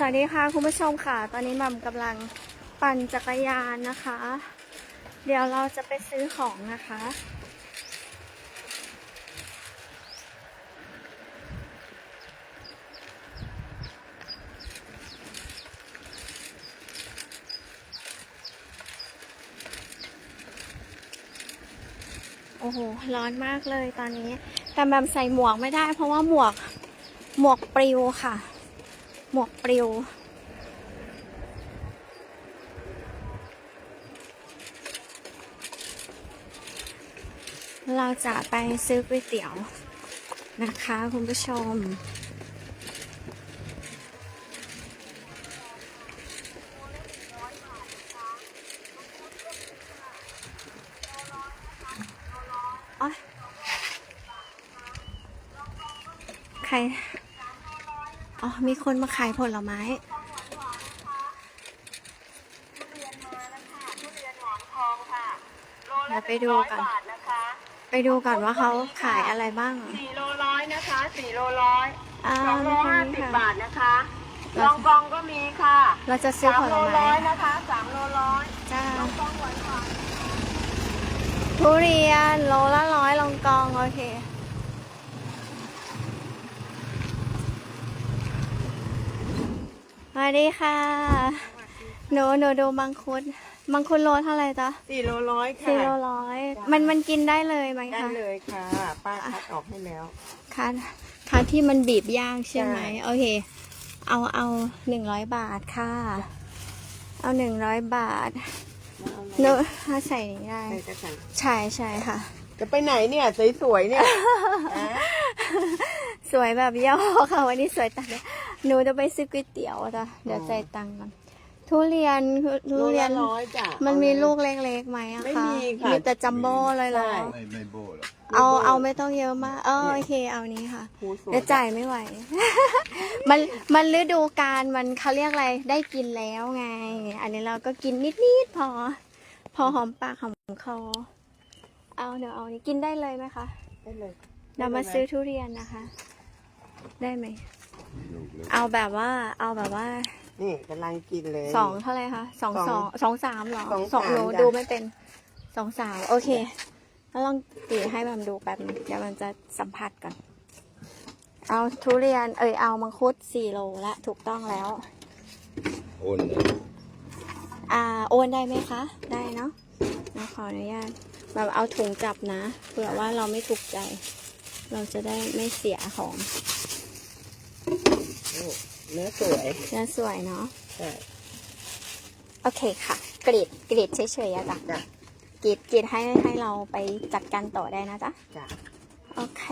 สวัสดีค่ะคุณผู้ชมค่ะ ตอนนี้มัมกำลังปั่นจักรยานนะคะ เดี๋ยวเราจะไปซื้อของนะคะ โอ้โห ร้อนมากเลยตอนนี้ แต่แบมใส่หมวกไม่ได้เพราะว่าหมวกหมวกปลิวค่ะ หมวกปลิวเราจะไปซื้อก๋วยเตี๋ยวนะคะ คุณผู้ชม ใคร อ๋อ มีคนมาขายผลไม้เดี๋ยวไปดูกันไปดูก่อนว่าเขาขายอะไรบ้างสี่โลร้อยนะคะสี่โลร้อยอ่าสองโลตรงห้านี้สิบค่ะบาทนะคะลองกองก็มีค่ะ เราจะซื้อสามผลโลไม้ร้อยนะคะสามโลร้อยจ้าลองกองหวานหวานทุเรียนโลละร้อยลองกอง โอเค ส วัสดีค่ะหนูหนูดูมังคุด มังคุดโลเท่าไหร่จ๊ะสี่โลร้อยสี่ค่ะโลร้อยมันมันกินได้เลยไหมได้คะ เลยค่ะ ป้าคัดออกให้แล้ว ค่ะค่ะที่มันบีบย่างใช่ไหม ใช่ โอเค เอาเอาหนึ่งร้อยบาทค่ะ เอาหนึ่งร้อยบาทหนูถ้าใส่ได้ ใส่กระสังใช่ใช่ค่ะ จะไปไหนเนี่ยสวยๆเนี่ยอะสวยแบบย่อค่ะ วันนี้สวยตังเลย หนูจะไปซื้อก๋วยเตี๋ยวจ้ะเดี๋ยวใจายตังค์ก่อนทุเรียนทุโลเรียละนร้อยจ้ะมันมีเอาเลยลูกเล็กๆไหมอะไม่คะมีค่ะ มีแต่จัมโบ้เลยเหรอใช่ ไม่ไม่โบ้หรอกเอาไม่โบ้เอาไม่ต้องเยอะมากเออเนี่ยโอเคเอานี้ค่ะหูสวย เดี๋ยวจ่ายไม่ไหว มันมันฤดูกาลมันเขาเรียกอะไรได้กินแล้วไง อันนี้เราก็กินนิดๆพอ พอหอมปากหอมคอ เอาเดี๋ยวเอานี้กินได้เลยไหมคะ ได้เลยเรามาซื้อทุเรียนนะคะ ได้ไหม เอาแบบว่า เอาแบบว่านี่กำลังกินเลย สองเท่าไหร่คะสองสสอองงสองสามเหรอสองสองสามหนูจ้ะ ดูไม่เป็นสองสามโอเคแล้วลองตีให้มันดูแป๊บนึงเดี๋ยวมันจะสัมผัสก่อน เอาทุเรียนเอยเอามังคุดสี่โลละถูกต้องแล้ว โอนเลยอ่าโอนได้ไหมคะ ได้เนาะเราขออนุญาตแบบเอาถุงจับนะเผื่อว่าเราไม่ถูกใจ เราจะได้ไม่เสียของ โอ้เนื้อสวยเนื้อสวยเนาะใช่โอเคค่ะกรีดกรีดเฉยๆอะจ้ะจ้ะกรีดกรีดให้ให้เราไปจัดการต่อได้นะจ๊ะจ้ะโอเค